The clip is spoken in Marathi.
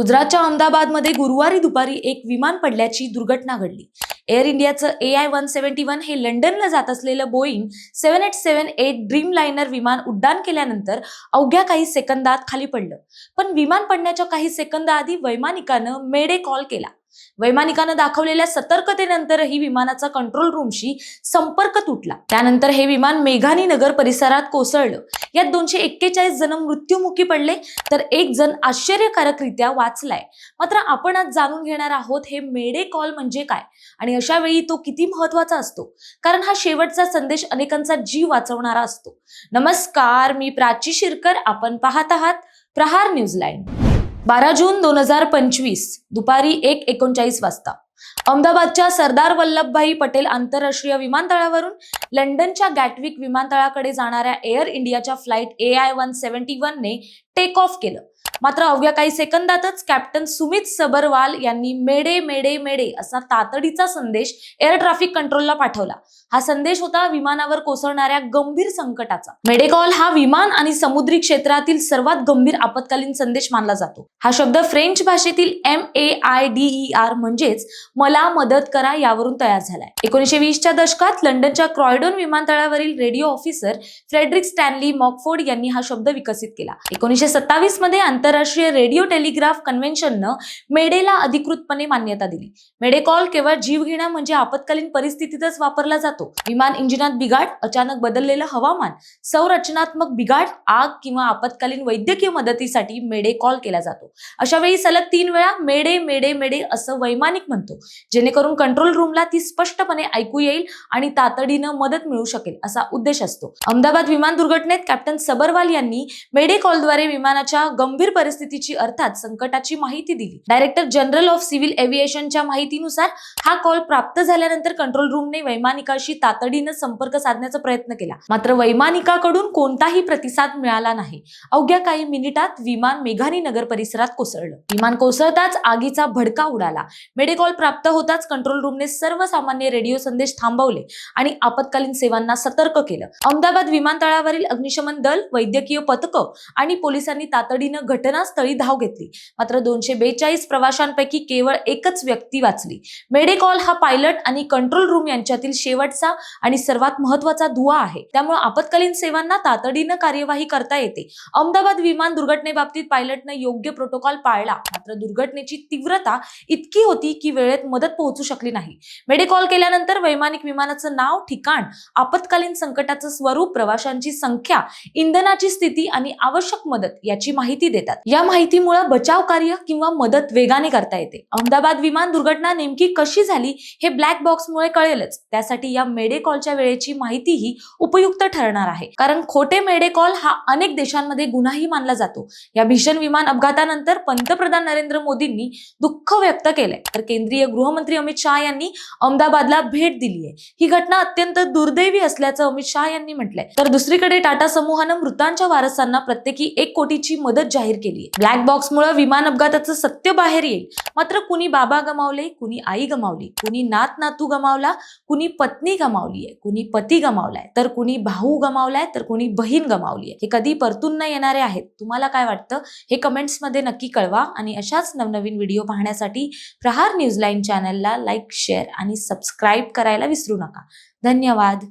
गुजरातच्या अहमदाबादमध्ये गुरुवारी दुपारी एक विमान पडल्याची दुर्घटना घडली. एअर इंडियाचं A I one seventy one हे लंडनला जात असलेलं Boeing seven eight seven eight Dreamliner विमान उड्डाण केल्यानंतर अवघ्या काही सेकंदात खाली पडलं. पण विमान पडण्याच्या काही सेकंदाआधी वैमानिकानं मेडे कॉल केला. वैमानिकानं दाखवलेल्या सतर्कतेनंतरही विमानाचा कंट्रोल रूमशी संपर्क तुटला. त्यानंतर हे विमान मेघानी नगर परिसरात कोसळलं. यात दोनशे एक्केचाळीस जण मृत्युमुखी पडले तर एक जण आश्चर्यकारकरित्या वाचलाय. मात्र आपण आज जाणून घेणार आहोत हे मेडे कॉल म्हणजे काय? आणि अशा वेळी तो किती महत्त्वाचा असतो? कारण हा शेवटचा संदेश अनेकांचा जीव वाचवणारा असतो. नमस्कार मी प्राची शिरकर. आपण पाहत आहात प्रहार न्यूजलाईन. बारा जून दोन हजार पंचवीस दुपारी एक एकोणचाळीस वाजता. अहमदाबादच्या सरदार वल्लभभाई पटेल आंतरराष्ट्रीय विमानतळावरून लंडनच्या गॅटविक विमानतळाकडे जाणाऱ्या एअर इंडियाच्या flight A I one seventy ने टेक ऑफ केलं. मात्र अवघ्या काही सेकंदातच कॅप्टन सुमित सबरवाल यांनी मेडे मेडे मेडे असा तातडीचा संदेश एअर ट्रॅफिक कंट्रोलला पाठवला. हा संदेश होता विमानावर कोसळणाऱ्या गंभीर संकटाचा. मेडेकॉल हा विमान आणि समुद्री क्षेत्रातील सर्वात गंभीर आपत्कालीन संदेश मानला जातो. हा शब्द फ्रेंच भाषेतील M A I D E R म्हणजेच मला मदत करा यावरून तयार झालाय. एकोणीशे वीसच्या दशकात लंडनच्या क्रॉयडोन विमानतळावरील radio officer Frederick Stanley Mockford यांनी हा शब्द विकसित केला. एकोणीशे सत्तावीसमध्ये आंतरराष्ट्रीय रेडिओ टेलिग्राफ कन्व्हेन्शननं मेडेला अधिकृतपणे मान्यता दिली. मेडे कॉल केवळ जीवघेणा म्हणजे आपत्कालीन परिस्थितीतच वापरला जातो. विमान इंजिनात बिघाड अचानक बदललेलं हवामान संरचनात्मक बिघाड आग किंवा आपत्कालीन वैद्यकीय मदतीसाठी मेडे कॉल केला जातो. अशा वेळी सलग तीन वेळा मेडे मेडे मेडे असं वैमानिक म्हणतो. जेणेकरून कंट्रोल रूमला ती स्पष्टपणे ऐकू येईल आणि तातडीनं मदत मिळू शकेल असा उद्देश असतो. अहमदाबाद विमान दुर्घटनेत कॅप्टन सबरवाल यांनी मेडे कॉलद्वारे विमानाच्या गंभीर परिस्थितीची अर्थात संकटाची माहिती दिली. डायरेक्टर जनरल ऑफ सिव्हिल एव्हिएशनच्या माहितीनुसार हा कॉल प्राप्त झाल्यानंतर कंट्रोल रूमने वैमानिकाशी तातडीनं संपर्क साधण्याचा प्रयत्न केला. मात्र वैमानिकाकडून कोणताही प्रतिसाद मिळाला नाही. अवघ्या काही मिनिटात विमान मेघानी नगर परिसरात कोसळलं. विमान कोसळताच आगीचा भडका उडाला. मेडिकॉल प्राप्त होताच कंट्रोल रूमने सर्वसामान्य रेडिओ संदेश थांबवले आणि आपत्कालीन सेवांना सतर्क केलं. अहमदाबाद विमानतळावरील अग्निशमन दल वैद्यकीय पथकं आणि पोलिसांनी तातडीनं घटनास्थळी धाव घेतली. मात्र दोनशे बेचाळीस प्रवाशांपैकी केवळ एकच व्यक्ती वाचली. मेडेकॉल हा पायलट आणि कंट्रोल रूम यांच्यातील शेवटचा आणि सर्वात महत्त्वाचा धुवा आहे. त्यामुळे आपत्कालीन सेवांना तातडीनं कार्यवाही करता येते. अहमदाबाद विमान दुर्घटनेबाबतीत पायलटनं योग्य प्रोटोकॉल पाळला. मात्र दुर्घटनेची तीव्रता इतकी होती की वेळेत मदत पोहोचू शकली नाही. मेडिकॉल केल्यानंतर वैमानिक विमानाचं नाव ठिकाण आपत्कालीन संकटाचं स्वरूप प्रवाशांची संख्या इंधनाची स्थिती आणि आवश्यक मदत याची माहिती देतात. या माहितीमुळे बचाव कार्य किंवा मदत वेगाने करता येते. अहमदाबाद विमान दुर्घटना नेमकी कशी झाली हे ब्लॅक बॉक्समुळे कळेलच. त्यासाठी या मेडे कॉलच्या वेळेची माहितीही उपयुक्त ठरणार आहे. कारण खोटे मेडे कॉल हा अनेक देशांमध्ये गुन्हाही मानला जातो. या भीषण विमान अपघातानंतर पंतप्रधान नरेंद्र मोदींनी दुःख व्यक्त केलंय. तर केंद्रीय गृहमंत्री अमित शहा यांनी अहमदाबादला भेट दिली आहे ही घटना अत्यंत दुर्दैवी असल्याचं अमित शहा यांनी म्हटलंय. तर दुसरीकडे टाटा समूहानं मृतांच्या वारसांना प्रत्येकी एक कोटीची मदत जाहीर केली आहे ब्लॅक बॉक्समुळे विमान अपघाताचं सत्य बाहेर येईल. मात्र कुणी बाबा गमावले कुणी आई गमावली कुणी नात नातू गमावला कुणी पत्नी गमावली आहे कुणी पती गमावलाय तर कुणी भाऊ गमावलाय तर कुणी बहीण गमावली आहे हे कधी परतून न येणारे आहेत. तुम्हाला काय वाटतं? हे कमेंट्समध्ये नक्की कळवा आणि अशाच नवनवीन व्हिडिओ पाहण्यासाठी प्रहार न्यूज लाईन चॅनलला लाईक शेअर आणि सबस्क्राईब करायला विसरू नका. धन्यवाद.